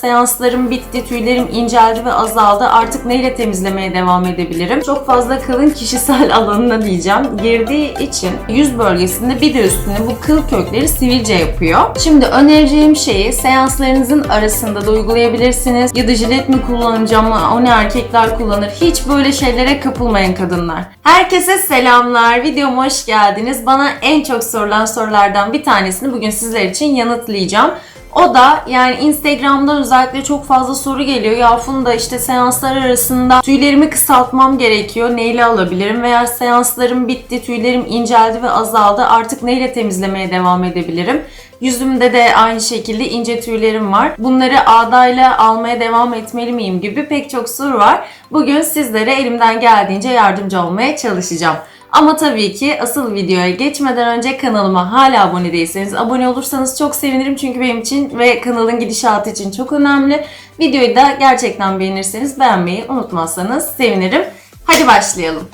Seanslarım bitti, tüylerim inceldi ve azaldı. Artık neyle temizlemeye devam edebilirim? Çok fazla kılın kişisel alanına diyeceğim. Girdiği için yüz bölgesinde bir de üstüne bu kıl kökleri sivilce yapıyor. Şimdi önereceğim şeyi seanslarınızın arasında da uygulayabilirsiniz. Ya da jilet mi kullanacağım, o ne erkekler kullanır. Hiç böyle şeylere kapılmayın kadınlar. Herkese selamlar. Videoma hoş geldiniz. Bana en çok sorulan sorulardan bir tanesini bugün sizler için yanıtlayacağım. O da yani Instagram'dan özellikle çok fazla soru geliyor. Ya Funda işte seanslar arasında tüylerimi kısaltmam gerekiyor. Neyle alabilirim? Veya seanslarım bitti, tüylerim inceldi ve azaldı. Artık neyle temizlemeye devam edebilirim? Yüzümde de aynı şekilde ince tüylerim var. Bunları ağdayla almaya devam etmeli miyim gibi pek çok soru var. Bugün sizlere elimden geldiğince yardımcı olmaya çalışacağım. Ama tabii ki asıl videoya geçmeden önce kanalıma hala abone değilseniz abone olursanız çok sevinirim çünkü benim için ve kanalın gidişatı için çok önemli. Videoyu da gerçekten beğenirseniz beğenmeyi unutmazsanız sevinirim. Hadi başlayalım.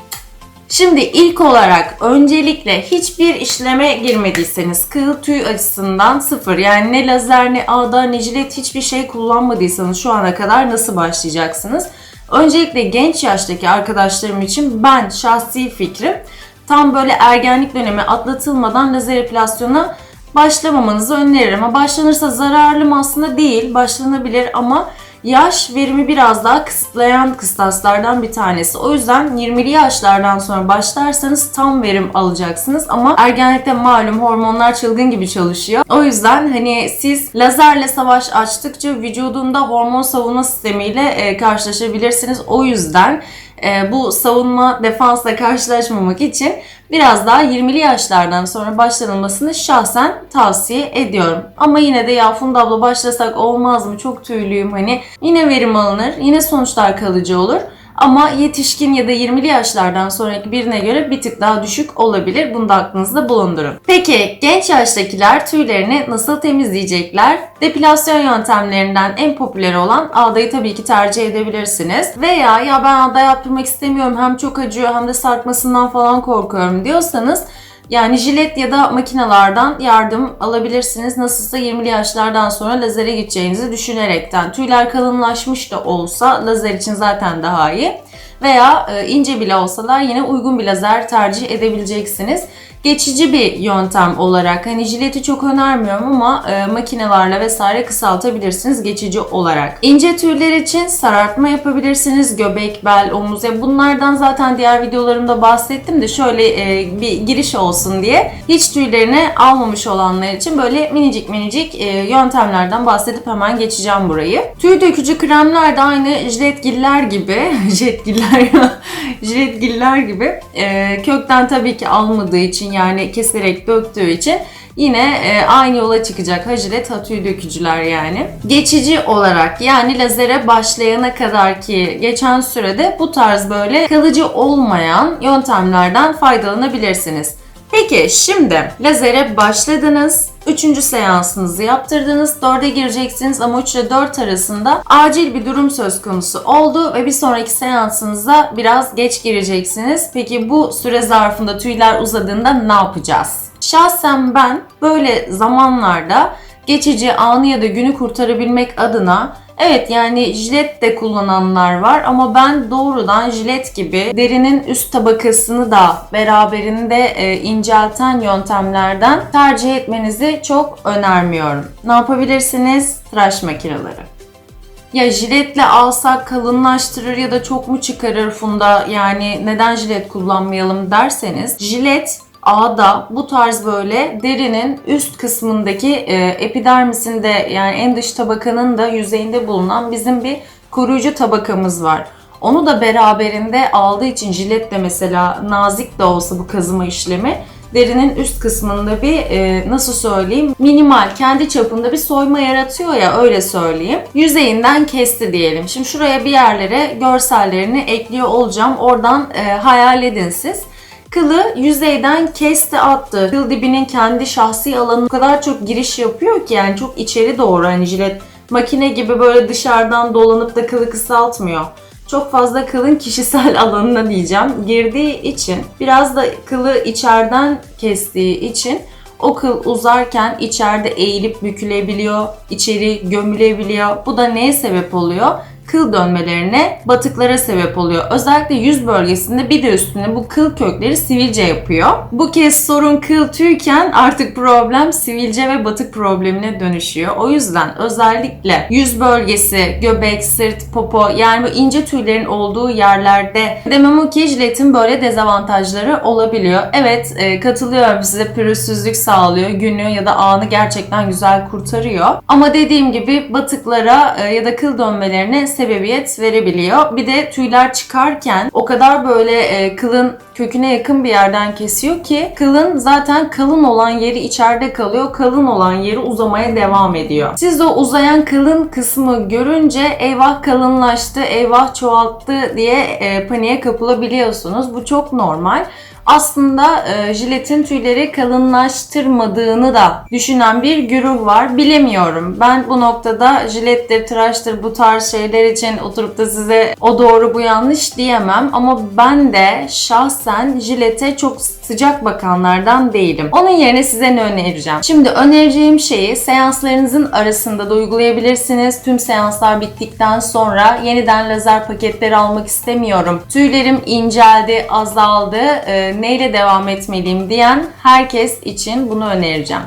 Şimdi ilk olarak öncelikle hiçbir işleme girmediyseniz kıl tüy açısından sıfır yani ne lazer ne ağda ne jilet hiçbir şey kullanmadıysanız şu ana kadar nasıl başlayacaksınız? Öncelikle genç yaştaki arkadaşlarım için ben şahsi fikrim tam böyle ergenlik dönemi atlatılmadan lazer epilasyona başlamamanızı öneririm. Ama başlanırsa zararlı mı aslında değil, başlanabilir ama yaş verimi biraz daha kısıtlayan kıstaslardan bir tanesi. O yüzden 20'li yaşlardan sonra başlarsanız tam verim alacaksınız ama ergenlikte malum hormonlar çılgın gibi çalışıyor. O yüzden hani siz lazerle savaş açtıkça vücudunda hormon savunma sistemiyle e, karşılaşabilirsiniz. O yüzden e, bu savunma defansla karşılaşmamak için biraz daha 20'li yaşlardan sonra başlanılmasını şahsen tavsiye ediyorum. Ama yine de ya Funda abla başlasak olmaz mı? Çok tüylüyüm hani. Yine verim alınır. Yine sonuçlar kalıcı olur. Ama yetişkin ya da 20'li yaşlardan sonraki birine göre bir tık daha düşük olabilir. Bunu da aklınızda bulundurun. Peki genç yaştakiler tüylerini nasıl temizleyecekler? Depilasyon yöntemlerinden en popüleri olan ağdayı tabii ki tercih edebilirsiniz. Veya ya ben ağda yaptırmak istemiyorum hem çok acıyor hem de sarkmasından falan korkuyorum diyorsanız yani jilet ya da makinalardan yardım alabilirsiniz. Nasılsa 20'li yaşlardan sonra lazere gideceğinizi düşünerekten. Tüyler kalınlaşmış da olsa lazer için zaten daha iyi. Veya e, ince bile olsalar yine uygun bir lazer tercih edebileceksiniz. Geçici bir yöntem olarak hani jileti çok önermiyorum ama e, makinelerle vesaire kısaltabilirsiniz geçici olarak. İnce tüyler için sarartma yapabilirsiniz. Göbek, bel, omuz ya bunlardan zaten diğer videolarımda bahsettim de şöyle e, bir giriş olsun diye. Hiç tüylerini almamış olanlar için böyle minicik minicik e, yöntemlerden bahsedip hemen geçeceğim burayı. Tüy dökücü kremler de aynı jiletgiller gibi, jiletgiller, jiletgiller gibi e, kökten tabii ki almadığı için yani keserek döktüğü için yine e, aynı yola çıkacak hacilet ha tüy dökücüler yani. Geçici olarak yani lazere başlayana kadar ki geçen sürede bu tarz böyle kalıcı olmayan yöntemlerden faydalanabilirsiniz. Peki şimdi lazere başladınız. Üçüncü seansınızı yaptırdınız. Dörde gireceksiniz ama 3 ile 4 arasında acil bir durum söz konusu oldu ve bir sonraki seansınıza biraz geç gireceksiniz. Peki bu süre zarfında tüyler uzadığında ne yapacağız? Şahsen ben böyle zamanlarda geçici anı ya da günü kurtarabilmek adına Evet yani jilet de kullananlar var ama ben doğrudan jilet gibi derinin üst tabakasını da beraberinde e, incelten yöntemlerden tercih etmenizi çok önermiyorum. Ne yapabilirsiniz? Tıraş makineleri. Ya jiletle alsak kalınlaştırır ya da çok mu çıkarır Funda yani neden jilet kullanmayalım derseniz jilet ağda bu tarz böyle derinin üst kısmındaki e, epidermisinde yani en dış tabakanın da yüzeyinde bulunan bizim bir koruyucu tabakamız var. Onu da beraberinde aldığı için jilet de mesela nazik de olsa bu kazıma işlemi derinin üst kısmında bir e, nasıl söyleyeyim minimal kendi çapında bir soyma yaratıyor ya öyle söyleyeyim. Yüzeyinden kesti diyelim. Şimdi şuraya bir yerlere görsellerini ekliyor olacağım. Oradan e, hayal edin siz. Kılı yüzeyden kesti attı. Kıl dibinin kendi şahsi alanı o kadar çok giriş yapıyor ki yani çok içeri doğru hani jilet makine gibi böyle dışarıdan dolanıp da kılı kısaltmıyor. Çok fazla kılın kişisel alanına diyeceğim girdiği için biraz da kılı içeriden kestiği için O kıl uzarken içeride eğilip bükülebiliyor, içeri gömülebiliyor. Bu da neye sebep oluyor? Kıl dönmelerine, batıklara sebep oluyor. Özellikle yüz bölgesinde bir de üstüne bu kıl kökleri sivilce yapıyor. Bu kez sorun kıl tüyken artık problem sivilce ve batık problemine dönüşüyor. O yüzden özellikle yüz bölgesi, göbek, sırt, popo yani bu ince tüylerin olduğu yerlerde demem jiletin böyle dezavantajları olabiliyor. Evet e, katılıyorum size pürüzsüzlük sağlıyor. Günü ya da anı gerçekten güzel kurtarıyor. Ama dediğim gibi batıklara e, ya da kıl dönmelerine sebebiyet verebiliyor. Bir de tüyler çıkarken o kadar böyle e, kılın köküne yakın bir yerden kesiyor ki kılın zaten kalın olan yeri içeride kalıyor. Kalın olan yeri uzamaya devam ediyor. Siz de o uzayan kılın kısmı görünce eyvah kalınlaştı, eyvah çoğalttı diye e, paniğe kapılabiliyorsunuz. Bu çok normal aslında e, jiletin tüyleri kalınlaştırmadığını da düşünen bir güruh var. Bilemiyorum. Ben bu noktada jilettir, tıraştır bu tarz şeyler için oturup da size o doğru bu yanlış diyemem. Ama ben de şahsen jilete çok sıcak bakanlardan değilim. Onun yerine size ne önereceğim? Şimdi önereceğim şeyi seanslarınızın arasında da uygulayabilirsiniz. Tüm seanslar bittikten sonra yeniden lazer paketleri almak istemiyorum. Tüylerim inceldi, azaldı. E, neyle devam etmeliyim diyen herkes için bunu önereceğim.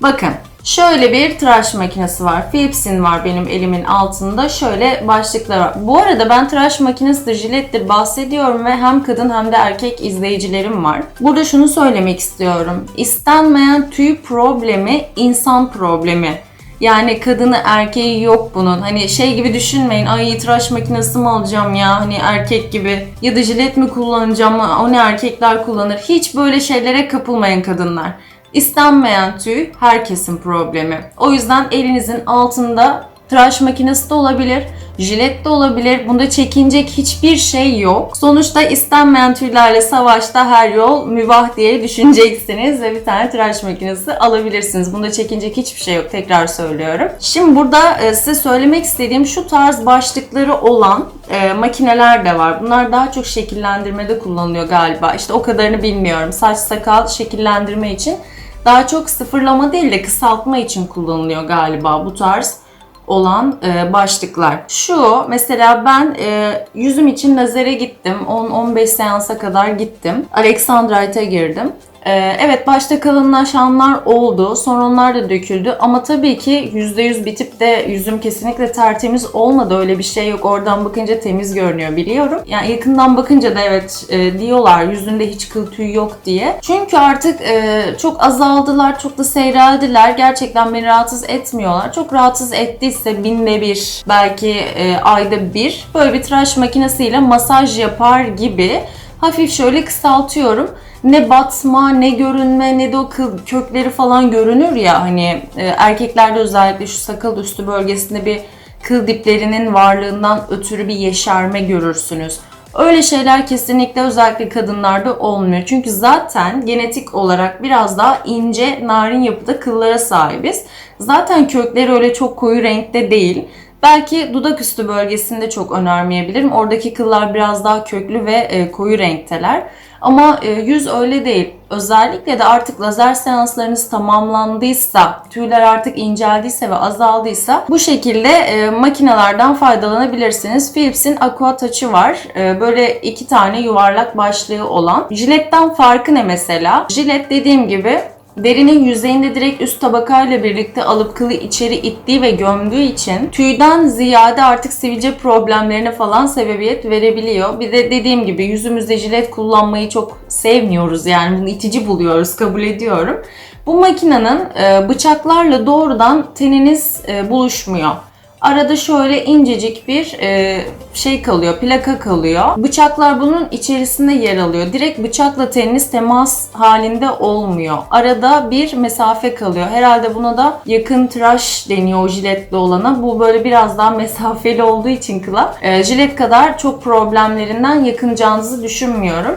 Bakın Şöyle bir tıraş makinesi var. Philips'in var benim elimin altında. Şöyle başlıklar var. Bu arada ben tıraş makinesidir, jilettir bahsediyorum ve hem kadın hem de erkek izleyicilerim var. Burada şunu söylemek istiyorum. İstenmeyen tüy problemi insan problemi. Yani kadını erkeği yok bunun. Hani şey gibi düşünmeyin. Ay tıraş makinesi mi alacağım ya hani erkek gibi. Ya da jilet mi kullanacağım o ne erkekler kullanır. Hiç böyle şeylere kapılmayın kadınlar. İstenmeyen tüy herkesin problemi. O yüzden elinizin altında tıraş makinesi de olabilir jilet de olabilir. Bunda çekinecek hiçbir şey yok. Sonuçta istenmeyen tüylerle savaşta her yol mübah diye düşüneceksiniz ve bir tane tıraş makinesi alabilirsiniz. Bunda çekinecek hiçbir şey yok. Tekrar söylüyorum. Şimdi burada e, size söylemek istediğim şu tarz başlıkları olan e, makineler de var. Bunlar daha çok şekillendirmede kullanılıyor galiba. İşte o kadarını bilmiyorum. Saç sakal şekillendirme için daha çok sıfırlama değil de kısaltma için kullanılıyor galiba bu tarz olan e, başlıklar. Şu mesela ben e, yüzüm için lazere gittim. 10-15 seansa kadar gittim. Alexandrite'a girdim. Ee, evet başta kalınlaşanlar oldu. Sonra onlar da döküldü. Ama tabii ki %100 bitip de yüzüm kesinlikle tertemiz olmadı. Öyle bir şey yok. Oradan bakınca temiz görünüyor biliyorum. Yani yakından bakınca da evet e, diyorlar yüzünde hiç kıl tüy yok diye. Çünkü artık e, çok azaldılar. Çok da seyreldiler. Gerçekten beni rahatsız etmiyorlar. Çok rahatsız ettiyse binde bir belki e, ayda bir böyle bir tıraş makinesiyle masaj yapar gibi hafif şöyle kısaltıyorum ne batma, ne görünme, ne de o kökleri falan görünür ya hani e, erkeklerde özellikle şu sakal üstü bölgesinde bir kıl diplerinin varlığından ötürü bir yeşerme görürsünüz. Öyle şeyler kesinlikle özellikle kadınlarda olmuyor. Çünkü zaten genetik olarak biraz daha ince, narin yapıda kıllara sahibiz. Zaten kökleri öyle çok koyu renkte değil. Belki dudak üstü bölgesinde çok önermeyebilirim. Oradaki kıllar biraz daha köklü ve e, koyu renkteler. Ama e, yüz öyle değil. Özellikle de artık lazer seanslarınız tamamlandıysa, tüyler artık inceldiyse ve azaldıysa bu şekilde e, makinelerden faydalanabilirsiniz. Philips'in Aqua Touch'ı var. E, böyle iki tane yuvarlak başlığı olan. Jiletten farkı ne mesela? Jilet dediğim gibi derinin yüzeyinde direkt üst tabakayla birlikte alıp kılı içeri ittiği ve gömdüğü için tüyden ziyade artık sivilce problemlerine falan sebebiyet verebiliyor. Bir de dediğim gibi yüzümüzde jilet kullanmayı çok sevmiyoruz yani bunu itici buluyoruz kabul ediyorum. Bu makinenin e, bıçaklarla doğrudan teniniz e, buluşmuyor. Arada şöyle incecik bir e, şey kalıyor, plaka kalıyor. Bıçaklar bunun içerisinde yer alıyor. Direkt bıçakla teniniz temas halinde olmuyor. Arada bir mesafe kalıyor. Herhalde buna da yakın tıraş deniyor o jiletli olana. Bu böyle biraz daha mesafeli olduğu için kıla. E, jilet kadar çok problemlerinden yakınacağınızı düşünmüyorum.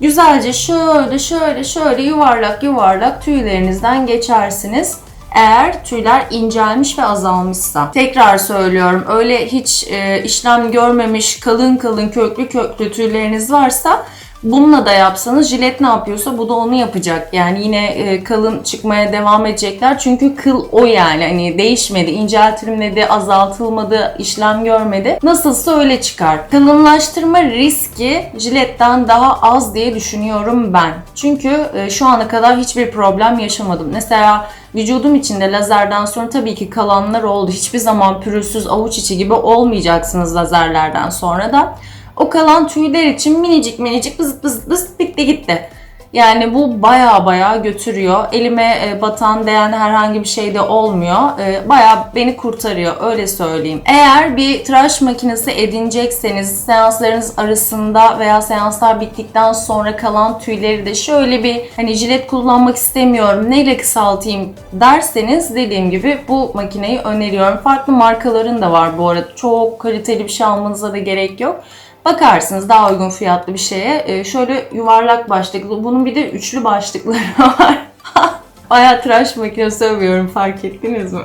Güzelce şöyle şöyle şöyle yuvarlak yuvarlak tüylerinizden geçersiniz eğer tüyler incelmiş ve azalmışsa. Tekrar söylüyorum öyle hiç e, işlem görmemiş kalın kalın köklü köklü tüyleriniz varsa Bununla da yapsanız jilet ne yapıyorsa bu da onu yapacak. Yani yine e, kalın çıkmaya devam edecekler. Çünkü kıl o yani. Hani değişmedi, inceltilmedi, azaltılmadı, işlem görmedi. Nasılsa öyle çıkar. Kalınlaştırma riski jiletten daha az diye düşünüyorum ben. Çünkü e, şu ana kadar hiçbir problem yaşamadım. Mesela vücudum içinde lazerden sonra tabii ki kalanlar oldu. Hiçbir zaman pürüzsüz avuç içi gibi olmayacaksınız lazerlerden sonra da. O kalan tüyler için minicik minicik bızıt bızıt bızıt bitti gitti. Yani bu baya baya götürüyor. Elime e, batan değen herhangi bir şey de olmuyor. E, Baya beni kurtarıyor öyle söyleyeyim. Eğer bir tıraş makinesi edinecekseniz seanslarınız arasında veya seanslar bittikten sonra kalan tüyleri de şöyle bir hani jilet kullanmak istemiyorum neyle kısaltayım derseniz dediğim gibi bu makineyi öneriyorum. Farklı markaların da var bu arada. Çok kaliteli bir şey almanıza da gerek yok. Bakarsınız daha uygun fiyatlı bir şeye. Ee, şöyle yuvarlak başlıklı. Bunun bir de üçlü başlıkları var. Bayağı tıraş makinesi övüyorum fark ettiniz mi?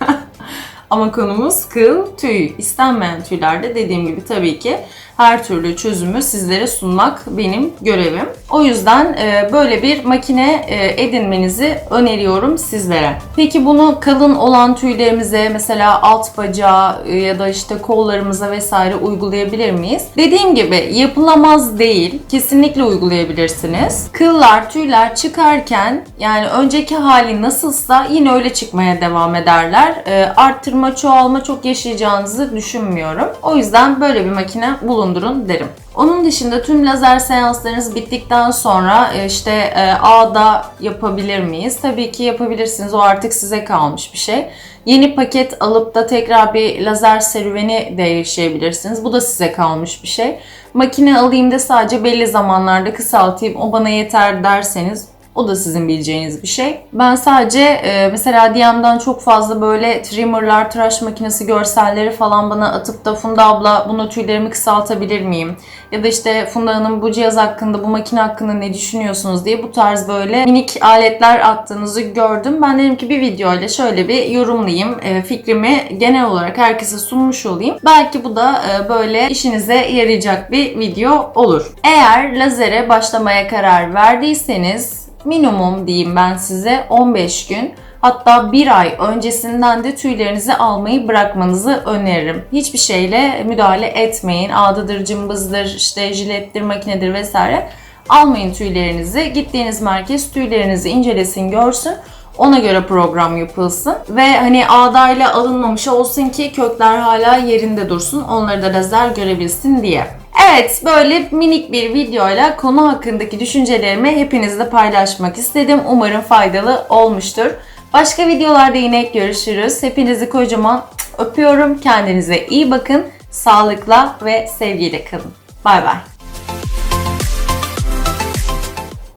Ama konumuz kıl, tüy. İstenmeyen tüylerde dediğim gibi tabii ki her türlü çözümü sizlere sunmak benim görevim. O yüzden e, böyle bir makine e, edinmenizi öneriyorum sizlere. Peki bunu kalın olan tüylerimize mesela alt bacağı e, ya da işte kollarımıza vesaire uygulayabilir miyiz? Dediğim gibi yapılamaz değil. Kesinlikle uygulayabilirsiniz. Kıllar, tüyler çıkarken yani önceki hali nasılsa yine öyle çıkmaya devam ederler. Arttırma, çoğalma çok yaşayacağınızı düşünmüyorum. O yüzden böyle bir makine bulundurun derim. Onun dışında tüm lazer seanslarınız bittikten sonra e, işte e, ağda yapabilir miyiz? Tabii ki yapabilirsiniz. O artık size kalmış bir şey. Yeni paket alıp da tekrar bir lazer serüveni de yaşayabilirsiniz. Bu da size kalmış bir şey. Makine alayım da sadece belli zamanlarda kısaltayım o bana yeter derseniz o da sizin bileceğiniz bir şey. Ben sadece e, mesela DM'den çok fazla böyle trimmerlar, tıraş makinesi görselleri falan bana atıp da Funda abla bunu tüylerimi kısaltabilir miyim? Ya da işte Funda Hanım bu cihaz hakkında, bu makine hakkında ne düşünüyorsunuz diye bu tarz böyle minik aletler attığınızı gördüm. Ben dedim ki bir video ile şöyle bir yorumlayayım. E, fikrimi genel olarak herkese sunmuş olayım. Belki bu da e, böyle işinize yarayacak bir video olur. Eğer lazere başlamaya karar verdiyseniz minimum diyeyim ben size 15 gün hatta bir ay öncesinden de tüylerinizi almayı bırakmanızı öneririm. Hiçbir şeyle müdahale etmeyin. Ağdadır, cımbızdır, işte jilettir, makinedir vesaire. Almayın tüylerinizi. Gittiğiniz merkez tüylerinizi incelesin, görsün. Ona göre program yapılsın. Ve hani ağdayla alınmamış olsun ki kökler hala yerinde dursun. Onları da lazer görebilsin diye. Evet, böyle minik bir videoyla konu hakkındaki düşüncelerimi hepinizle paylaşmak istedim. Umarım faydalı olmuştur. Başka videolarda yine görüşürüz. Hepinizi kocaman öpüyorum. Kendinize iyi bakın. Sağlıkla ve sevgiyle kalın. Bay bay.